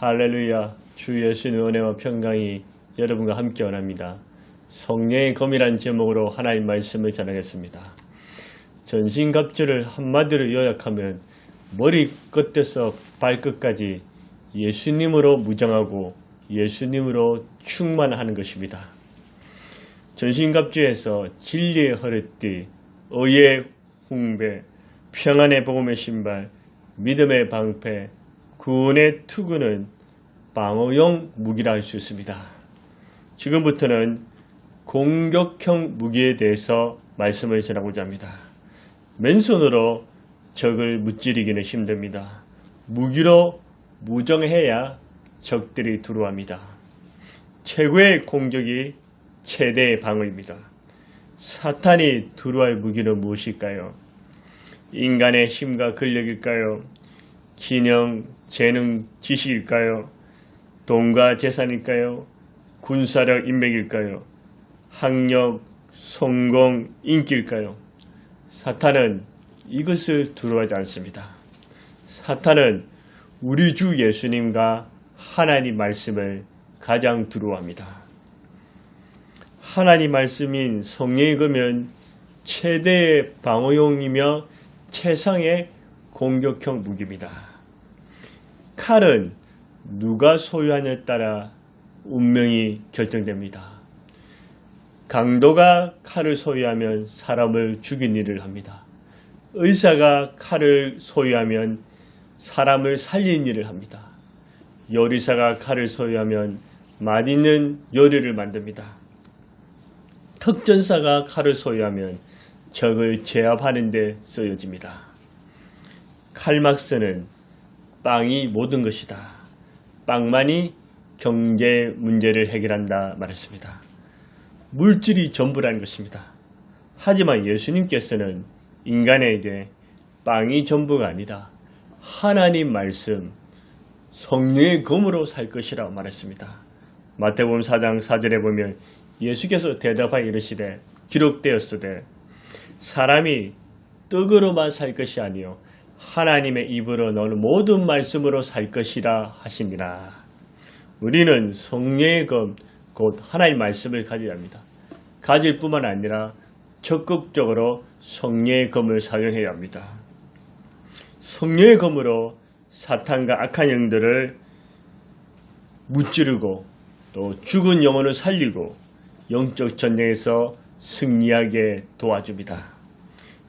할렐루야 주 예수의 은혜와 평강이 여러분과 함께 원합니다. 성령의 검이란 제목으로 하나님 말씀을 전하겠습니다. 전신갑주를 한마디로 요약하면 머리 끝에서 발끝까지 예수님으로 무장하고 예수님으로 충만하는 것입니다. 전신갑주에서 진리의 허리띠, 의의 홍배, 평안의 복음의 신발, 믿음의 방패, 구원의 투구는 방어용 무기라 할 수 있습니다. 지금부터는 공격형 무기에 대해서 말씀을 전하고자 합니다. 맨손으로 적을 무찌르기는 힘듭니다. 무기로 무정해야 적들이 들어옵니다. 최고의 공격이 최대의 방어입니다. 사탄이 들어갈 무기는 무엇일까요? 인간의 힘과 근력일까요? 기능, 재능, 지식일까요? 돈과 재산일까요? 군사력, 인맥일까요? 학력, 성공, 인기일까요? 사탄은 이것을 두려워하지 않습니다. 사탄은 우리 주 예수님과 하나님 말씀을 가장 두려워합니다. 하나님 말씀인 검은 최대의 방어용이며 최상의 공격형 무기입니다. 칼은 누가 소유하냐에 따라 운명이 결정됩니다. 강도가 칼을 소유하면 사람을 죽인 일을 합니다. 의사가 칼을 소유하면 사람을 살린 일을 합니다. 요리사가 칼을 소유하면 맛있는 요리를 만듭니다. 특전사가 칼을 소유하면 적을 제압하는 데 쓰여집니다. 칼막스는 빵이 모든 것이다. 빵만이 경제 문제를 해결한다 말했습니다. 물질이 전부라는 것입니다. 하지만 예수님께서는 인간에게 빵이 전부가 아니다. 하나님 말씀, 성령의 검으로 살 것이라고 말했습니다. 마태복음 4장 4절에 보면 예수께서 대답하여 이르시되 기록되었으되 사람이 떡으로만 살 것이 아니요 하나님의 입으로 나오는 모든 말씀으로 살 것이라 하시니라. 우리는 성령의 검, 곧 하나님 말씀을 가져야 합니다. 가질 뿐만 아니라 적극적으로 성령의 검을 사용해야 합니다. 성령의 검으로 사탄과 악한 영들을 무찌르고 또 죽은 영혼을 살리고 영적 전쟁에서 승리하게 도와줍니다.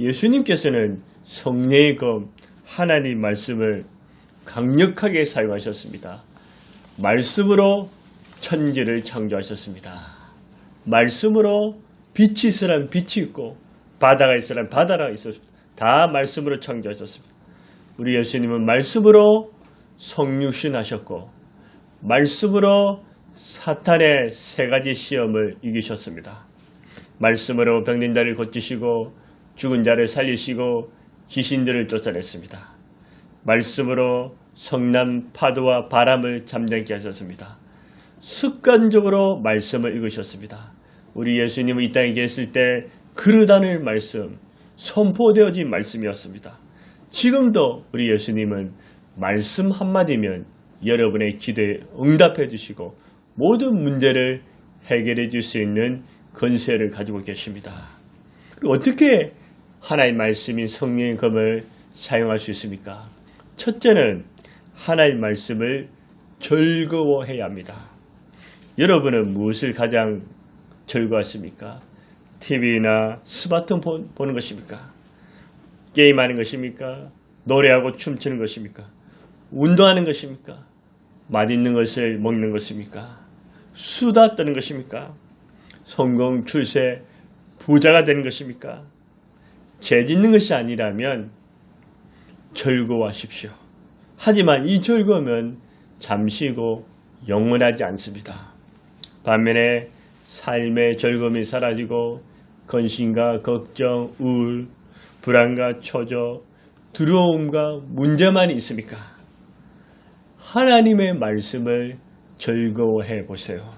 예수님께서는 성령의 검 하나님 말씀을 강력하게 사용하셨습니다. 말씀으로 천지를 창조하셨습니다. 말씀으로 빛이 있으란 빛이 있고 바다가 있으란 바다가 있었습니다. 다 말씀으로 창조하셨습니다. 우리 예수님은 말씀으로 성육신 하셨고 말씀으로 사탄의 세 가지 시험을 이기셨습니다. 말씀으로 병든 자를 고치시고 죽은 자를 살리시고 귀신들을 쫓아냈습니다. 말씀으로 성남 파도와 바람을 잠잠케 하셨습니다. 습관적으로 말씀을 읽으셨습니다. 우리 예수님은 이 땅에 계실 때 안을 말씀, 선포되어진 말씀이었습니다. 지금도 우리 예수님은 말씀 한마디면 여러분의 기도에 응답해 주시고 모든 문제를 해결해 줄 수 있는 건세를 가지고 계십니다. 어떻게 하나의 말씀인 성령의 검을 사용할 수 있습니까? 첫째는 하나의 말씀을 즐거워해야 합니다. 여러분은 무엇을 가장 즐거워하십니까? TV나 스마트폰 보는 것입니까? 게임하는 것입니까? 노래하고 춤추는 것입니까? 운동하는 것입니까? 맛있는 것을 먹는 것입니까? 수다 떠는 것입니까? 성공, 출세, 부자가 되는 것입니까? 죄 짓는 것이 아니라면 즐거워하십시오. 하지만 이 즐거움은 잠시고 영원하지 않습니다. 반면에 삶의 즐거움이 사라지고 건심과 걱정, 우울, 불안과 초조, 두려움과 문제만 있습니까? 하나님의 말씀을 즐거워해 보세요.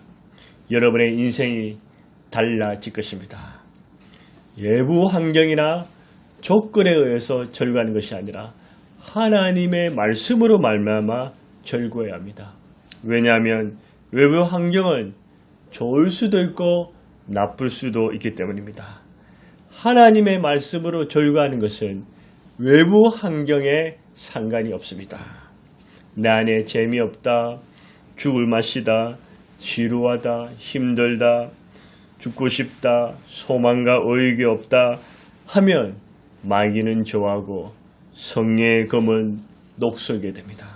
여러분의 인생이 달라질 것입니다. 외부 환경이나 조건에 의해서 즐거워하는 것이 아니라 하나님의 말씀으로 말미암아 절구해야 합니다. 왜냐하면 외부 환경은 좋을 수도 있고 나쁠 수도 있기 때문입니다. 하나님의 말씀으로 절구하는 것은 외부 환경에 상관이 없습니다. 내 안에 재미없다, 죽을 맛이다, 지루하다, 힘들다, 죽고 싶다, 소망과 의욕이 없다 하면 마귀는 좋아하고 성령의 검은 녹슬게 됩니다.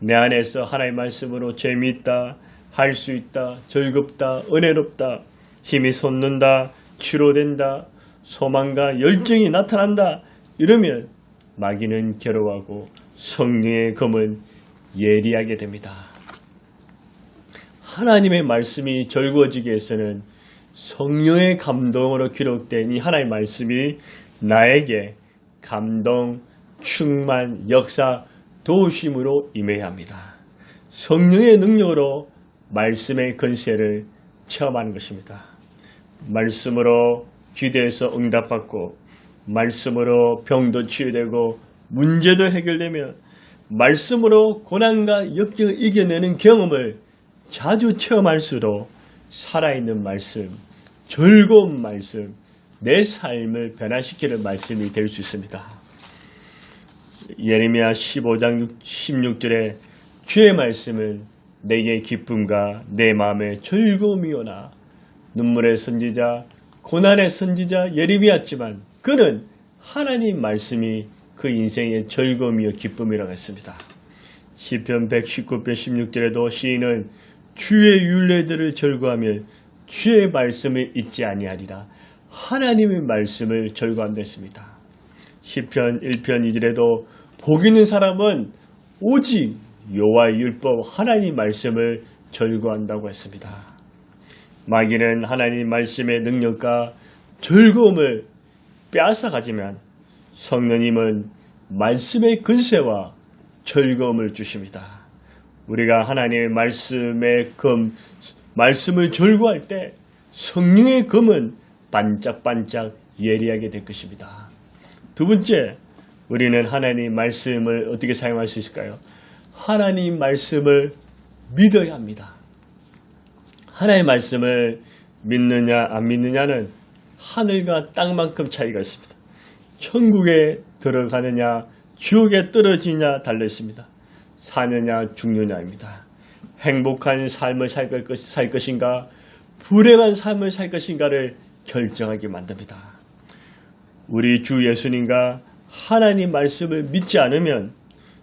내 안에서 하나의 말씀으로 재미있다, 할 수 있다, 즐겁다, 은혜롭다, 힘이 솟는다, 치료된다, 소망과 열정이 나타난다 이러면 마귀는 괴로워하고 성령의 검은 예리하게 됩니다. 하나님의 말씀이 절구어지기 위해서는 성령의 감동으로 기록된 이 하나의 말씀이 나에게 감동, 충만, 역사, 도우심으로 임해야 합니다. 성령의 능력으로 말씀의 건세를 체험하는 것입니다. 말씀으로 기도해서 응답받고 말씀으로 병도 치유되고 문제도 해결되며 말씀으로 고난과 역경을 이겨내는 경험을 자주 체험할수록 살아있는 말씀, 즐거운 말씀, 내 삶을 변화시키는 말씀이 될 수 있습니다. 예레미야 15장 16절에 주의 말씀은 내게 기쁨과 내 마음에 즐거움이오나 눈물의 선지자, 고난의 선지자 예레미야지만 그는 하나님 말씀이 그 인생의 즐거움이요 기쁨이라고 했습니다. 시편 119편 16절에도 시인은 주의 율례들을 절거하며 주의 말씀을 잊지 아니하리라. 하나님의 말씀을 했습니다. 시편 1편 2절에도 복 있는 사람은 오직 여호와의 율법 하나님 말씀을 절거한다고 했습니다. 마귀는 하나님 말씀의 능력과 즐거움을 빼앗아 가지면 성령님은 말씀의 근세와 즐거움을 주십니다. 우리가 하나님의 말씀의 금, 말씀을 절구할 때 성령의 금은 반짝반짝 예리하게 될 것입니다. 두 번째, 우리는 하나님 말씀을 어떻게 사용할 수 있을까요? 하나님 말씀을 믿어야 합니다. 하나님의 말씀을 믿느냐 안 믿느냐는 하늘과 땅만큼 차이가 있습니다. 천국에 들어가느냐 지옥에 떨어지냐 달려 있습니다. 사느냐 죽느냐입니다. 행복한 삶을 살, 것, 살 것인가 불행한 삶을 살 것인가를 결정하게 만듭니다. 우리 주 예수님과 하나님 말씀을 믿지 않으면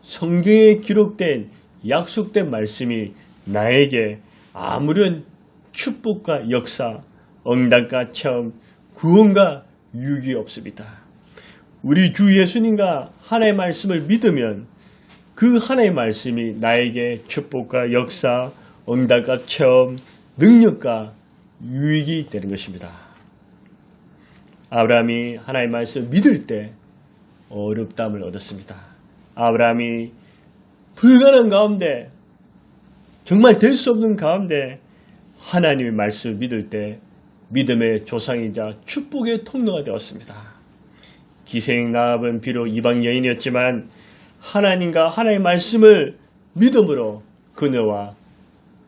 성경에 기록된 약속된 말씀이 나에게 아무런 축복과 역사, 응답과 체험, 구원과 유익이 없습니다. 우리 주 예수님과 하나님의 말씀을 믿으면 그 하나님의 말씀이 나에게 축복과 역사, 응답과 체험, 능력과 유익이 되는 것입니다. 아브라함이 하나님의 말씀을 믿을 때 어렵담을 얻었습니다. 아브라함이 불가능한 가운데 정말 될 수 없는 가운데 하나님의 말씀을 믿을 때 믿음의 조상이자 축복의 통로가 되었습니다. 기생 나합은 비록 이방 여인이었지만 하나님과 하나님의 말씀을 믿음으로 그녀와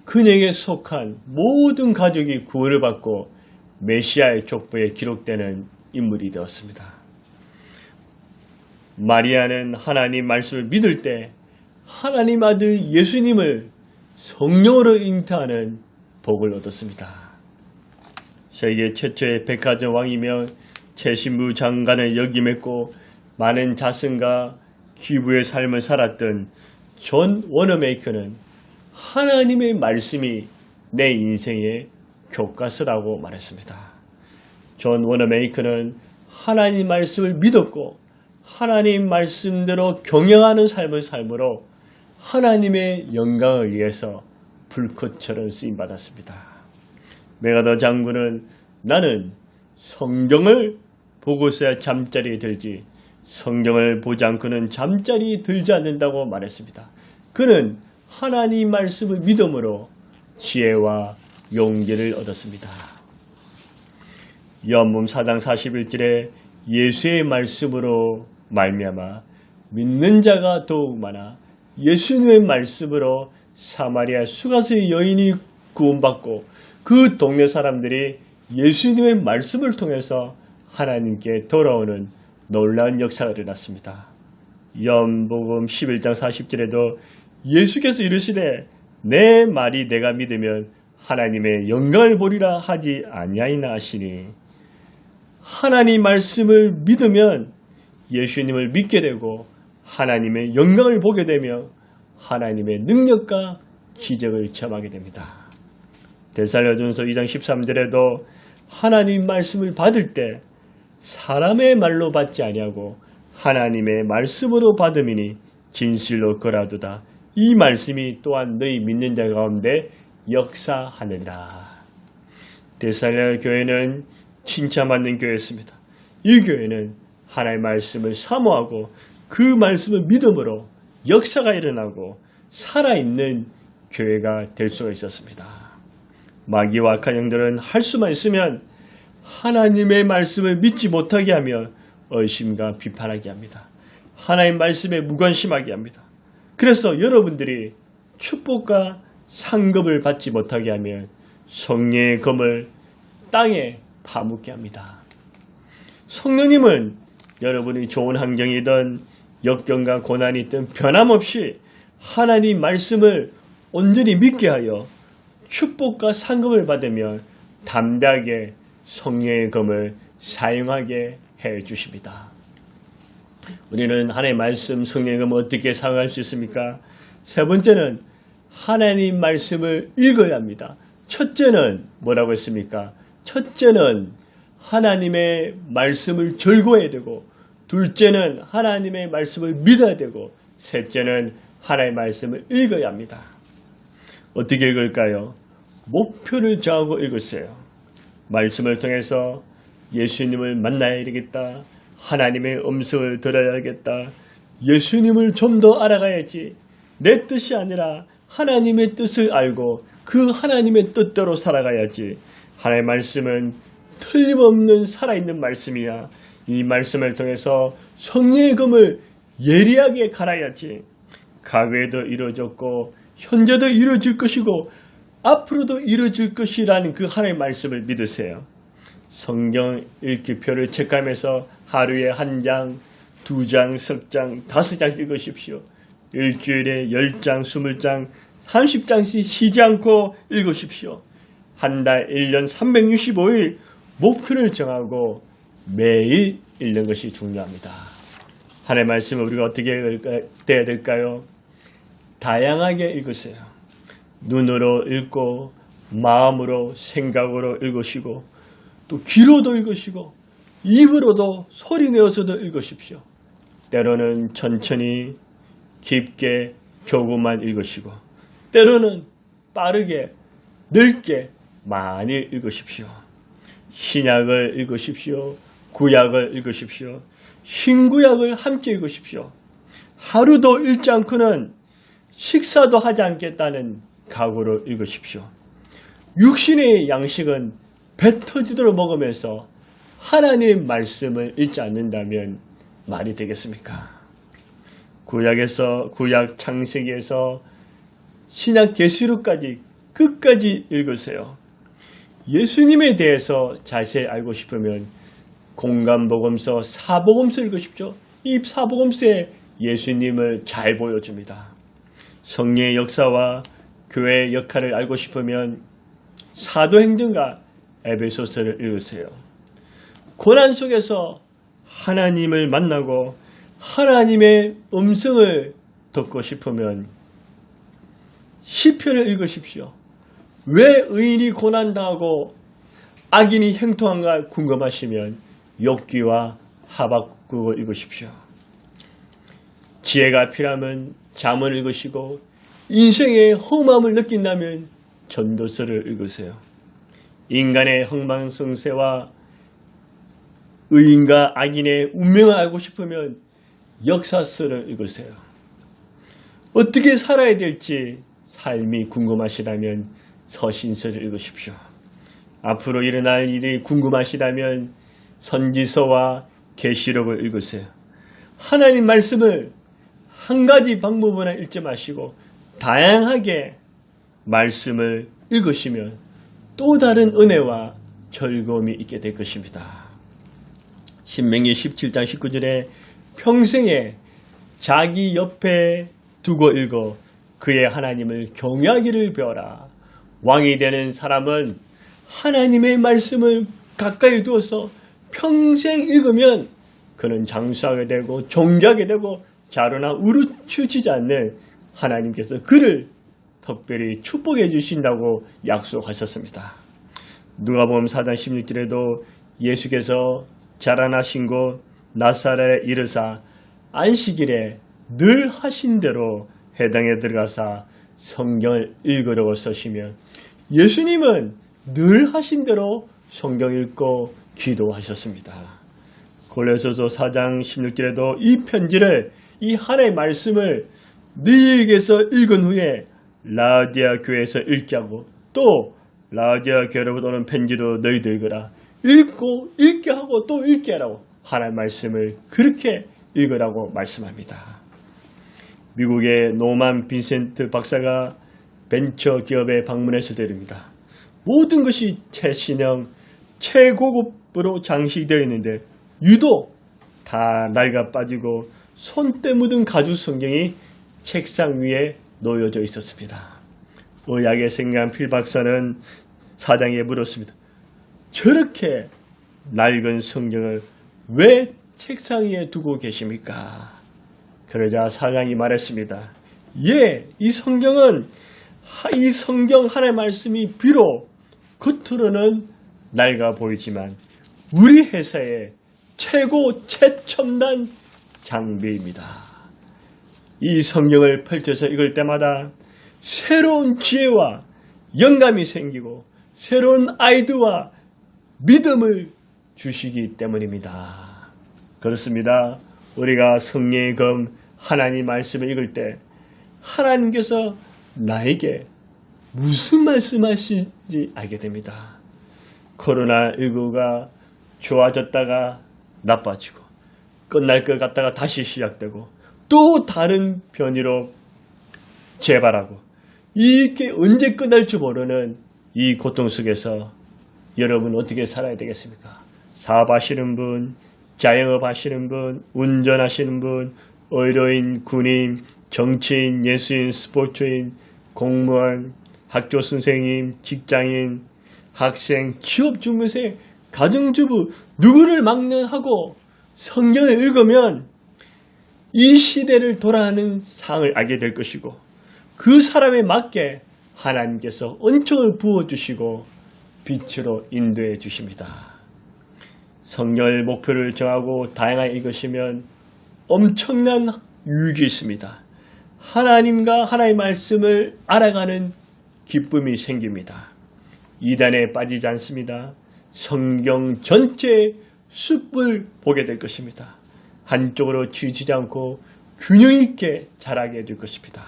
그녀에게 속한 모든 가족이 구원을 받고 메시아의 족보에 기록되는 인물이 되었습니다. 마리아는 하나님 말씀을 믿을 때 하나님 아들 예수님을 성령으로 잉태하는 복을 얻었습니다. 세계 최초의 백화점 왕이며 최신부 장관을 역임했고 많은 자승과 기부의 삶을 살았던 존 워너메이커는 하나님의 말씀이 내 인생의 교과서라고 말했습니다. 존 워너메이커는 하나님 말씀을 믿었고 하나님 말씀대로 경영하는 삶을 삶으로 하나님의 영광을 위해서 불꽃처럼 쓰임 받았습니다. 메가더 장군은 나는 성경을 보고서야 잠자리에 들지 성경을 보지 않고는 잠자리 들지 않는다고 말했습니다. 그는 하나님 말씀을 믿음으로 지혜와 용기를 얻었습니다. 연문 4장 41절에 예수의 말씀으로 말미암아 믿는 자가 더욱 많아 예수님의 말씀으로 사마리아 수가스의 여인이 구원받고 그 동네 사람들이 예수님의 말씀을 통해서 하나님께 돌아오는 놀라운 역사가 일어났습니다. 연복음 11장 40절에도 예수께서 이르시되 내 말이 내가 믿으면 하나님의 영광을 보리라 하지 아니하이나 하시니 하나님 말씀을 믿으면 예수님을 믿게 되고 하나님의 영광을 보게 되며 하나님의 능력과 기적을 체험하게 됩니다. 데살려전서 2장 13절에도 하나님 말씀을 받을 때 사람의 말로 받지 아니하고 하나님의 말씀으로 받음이니 진실로 거라도다. 이 말씀이 또한 너희 믿는 자 가운데 역사하느니라. 데살려 교회는 칭찬받는 교회였습니다. 이 교회는 하나님의 말씀을 사모하고 그 말씀을 믿음으로 역사가 일어나고 살아있는 교회가 될 수가 있었습니다. 마귀와 악한 영들은 할 수만 있으면 하나님의 말씀을 믿지 못하게 하며 의심과 비판하게 합니다. 하나님 말씀에 무관심하게 합니다. 그래서 여러분들이 축복과 상급을 받지 못하게 하면 성령의 검을 땅에 파묻게 합니다. 성령님은 여러분이 좋은 환경이든 역경과 고난이 있든 변함없이 하나님 말씀을 온전히 믿게 하여 축복과 상급을 받으며 담대하게 성령의 검을 사용하게 해 주십니다. 우리는 하나님의 말씀 성령의 검을 어떻게 사용할 수 있습니까? 세 번째는 하나님 말씀을 읽어야 합니다. 첫째는 뭐라고 했습니까? 첫째는 하나님의 말씀을 절거해야 되고 둘째는 하나님의 말씀을 믿어야 되고 셋째는 하나님의 말씀을 읽어야 합니다. 어떻게 읽을까요? 목표를 정하고 읽으세요. 말씀을 통해서 예수님을 만나야 되겠다. 하나님의 음성을 들어야겠다. 예수님을 좀 더 알아가야지. 내 뜻이 아니라 하나님의 뜻을 알고 그 하나님의 뜻대로 살아가야지. 하나님의 말씀은 틀림없는 살아있는 말씀이야. 이 말씀을 통해서 성령의 검을 예리하게 갈아야지. 과거에도 이루어졌고 현재도 이루어질 것이고 앞으로도 이루어질 것이라는 그 하나님의 말씀을 믿으세요. 성경 읽기표를 체크하면서 하루에 한 장, 두 장, 석 장, 다섯 장 읽으십시오. 일주일에 열 장, 스물 장, 삼십 장씩 쉬지 않고 읽으십시오. 한 달, 1년 365일 목표를 정하고 매일 읽는 것이 중요합니다. 하나님의 말씀을 우리가 어떻게 돼야 될까요? 다양하게 읽으세요. 눈으로 읽고 마음으로 생각으로 읽으시고 또 귀로도 읽으시고 입으로도 소리 내어서도 읽으십시오. 때로는 천천히 깊게 조금만 읽으시고 때로는 빠르게 넓게 많이 읽으십시오. 신약을 읽으십시오. 구약을 읽으십시오. 신구약을 함께 읽으십시오. 하루도 읽지 않고는 식사도 하지 않겠다는 각오로 읽으십시오. 육신의 양식은 배 터지도록 먹으면서 하나님의 말씀을 읽지 않는다면 말이 되겠습니까? 구약에서 구약 창세기에서 신약 계시록까지 끝까지 읽으세요. 예수님에 대해서 자세히 알고 싶으면 공간복음서 사복음서 읽으십시오. 이 사복음서에 예수님을 잘 보여줍니다. 성령의 역사와 교회의 역할을 알고 싶으면 사도행전과 에베소서를 읽으세요. 고난 속에서 하나님을 만나고 하나님의 음성을 듣고 싶으면 시편을 읽으십시오. 왜 의인이 고난당하고 악인이 행통한가 궁금하시면 욕기와 하박국을 읽으십시오. 지혜가 필요하면 잠을 읽으시고 인생의 허무함을 느낀다면 전도서를 읽으세요. 인간의 흥망성쇠와 의인과 악인의 운명을 알고 싶으면 역사서를 읽으세요. 어떻게 살아야 될지 삶이 궁금하시다면 서신서를 읽으십시오. 앞으로 일어날 일이 궁금하시다면 선지서와 계시록을 읽으세요. 하나님 말씀을 한 가지 방법으로 읽지 마시고 다양하게 말씀을 읽으시면 또 다른 은혜와 즐거움이 있게 될 것입니다. 신명기 17장 19절에 평생에 자기 옆에 두고 읽어 그의 하나님을 경외하기를 배워라. 왕이 되는 사람은 하나님의 말씀을 가까이 두어서 평생 읽으면 그는 장수하게 되고 존귀하게 되고 자루나 우르추지지 않는 하나님께서 그를 특별히 축복해 주신다고 약속하셨습니다. 누가복음 4장 16절에도 예수께서 자라나신 곳 나사렛에 이르사 안식일에 늘 하신 대로 해당에 들어가사 성경을 읽으려고 쓰시면 예수님은 늘 하신 대로 성경 읽고 기도하셨습니다. 골로새서 4장 16절에도 이 편지를 이 하나의 말씀을 너희에게서 읽은 후에 라디아 교회에서 읽게 하고 또 라디아 교회로부터 오는 편지도 너희도 읽으라 읽고 읽게 하고 또 읽게 하라고 하나의 말씀을 그렇게 읽으라고 말씀합니다. 미국의 노만 빈센트 박사가 벤처 기업에 방문했을 때입니다. 모든 것이 최신형, 최고급으로 장식되어 있는데 유독 다 낡아 빠지고 손때 묻은 가죽 성경이 책상 위에 놓여져 있었습니다. 의학에 생각한 필 박사는 사장에게 물었습니다. 저렇게 낡은 성경을 왜 책상 위에 두고 계십니까? 그러자 사장이 말했습니다. 예, 이 성경은 이 성경 하나의 말씀이 비록 겉으로는 낡아 보이지만 우리 회사의 최고 최첨단 장비입니다. 이 성경을 펼쳐서 읽을 때마다 새로운 지혜와 영감이 생기고 새로운 아이디어와 믿음을 주시기 때문입니다. 그렇습니다. 우리가 성령의 검 하나님 말씀을 읽을 때 하나님께서 나에게 무슨 말씀하시는지 알게 됩니다. 코로나19가 좋아졌다가 나빠지고 끝날 것 같다가 다시 시작되고 또 다른 변이로 재발하고 이게 언제 끝날지 모르는 이 고통 속에서 여러분 어떻게 살아야 되겠습니까? 사업하시는 분, 자영업 하시는 분, 운전하시는 분, 의료인, 군인, 정치인, 예수인, 스포츠인, 공무원, 학교 선생님, 직장인, 학생, 취업 중매생, 가정주부 누구를 막론하고 성경을 읽으면 이 시대를 돌아가는 상을 알게 될 것이고 그 사람에 맞게 하나님께서 은총을 부어 주시고 빛으로 인도해 주십니다. 성경을 목표를 정하고 다양하게 읽으시면 엄청난 유익이 있습니다. 하나님과 하나님의 말씀을 알아가는 기쁨이 생깁니다. 이단에 빠지지 않습니다. 성경 전체의 숲을 보게 될 것입니다. 한쪽으로 치우치지 않고 균형 있게 자라게 될 것입니다.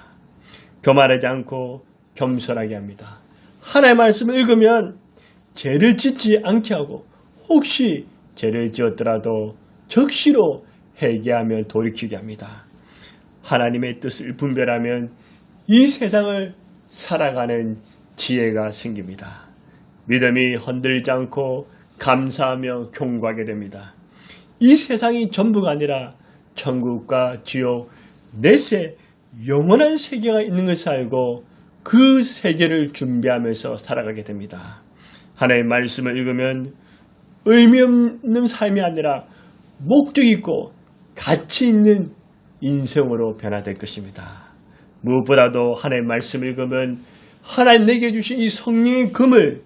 교만하지 않고 겸손하게 합니다. 하나의 말씀을 읽으면 죄를 짓지 않게 하고 혹시 죄를 지었더라도 적시로 회개하며 돌이키게 합니다. 하나님의 뜻을 분별하면 이 세상을 살아가는 지혜가 생깁니다. 믿음이 흔들리지 않고 감사하며 경고하게 됩니다. 이 세상이 전부가 아니라 천국과 지옥, 내세 영원한 세계가 있는 것을 알고 그 세계를 준비하면서 살아가게 됩니다. 하나님의 말씀을 읽으면 의미 없는 삶이 아니라 목적 있고 가치 있는 인생으로 변화될 것입니다. 무엇보다도 하나님의 말씀을 읽으면 하나님 내게 주신 이 성령의 금을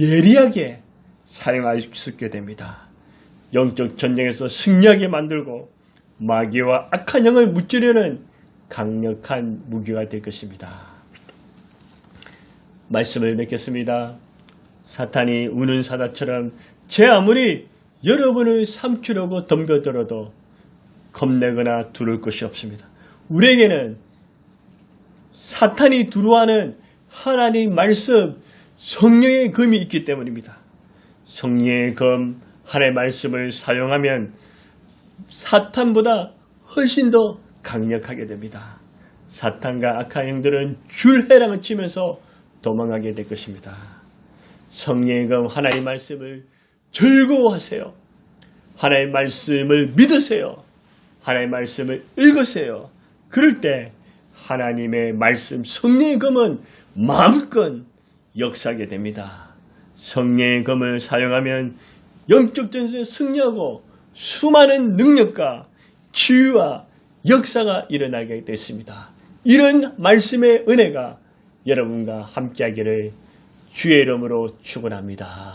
예리하게 사용할 수 있게 됩니다. 영적 전쟁에서 승리하게 만들고 마귀와 악한 영을 무찌르는 강력한 무기가 될 것입니다. 말씀을 맺겠습니다. 사탄이 우는 사자처럼 제 아무리 여러분을 삼키려고 덤벼들어도 겁내거나 두를 것이 없습니다. 우리에게는 사탄이 두루하는 하나님 말씀 성령의 검이 있기 때문입니다. 성령의 검 하나님의 말씀을 사용하면 사탄보다 훨씬 더 강력하게 됩니다. 사탄과 악한 영들은 줄해랑을 치면서 도망가게 될 것입니다. 성령의 검 하나의 말씀을 즐거워하세요. 하나의 말씀을 믿으세요. 하나의 말씀을 읽으세요. 그럴 때 하나님의 말씀 성령의 검은 마음껏 역사하게 됩니다. 성령의 검을 사용하면 영적 전선에 승리하고 수많은 능력과 치유와 역사가 일어나게 됐습니다. 이런 말씀의 은혜가 여러분과 함께하기를 주의 이름으로 축원합니다.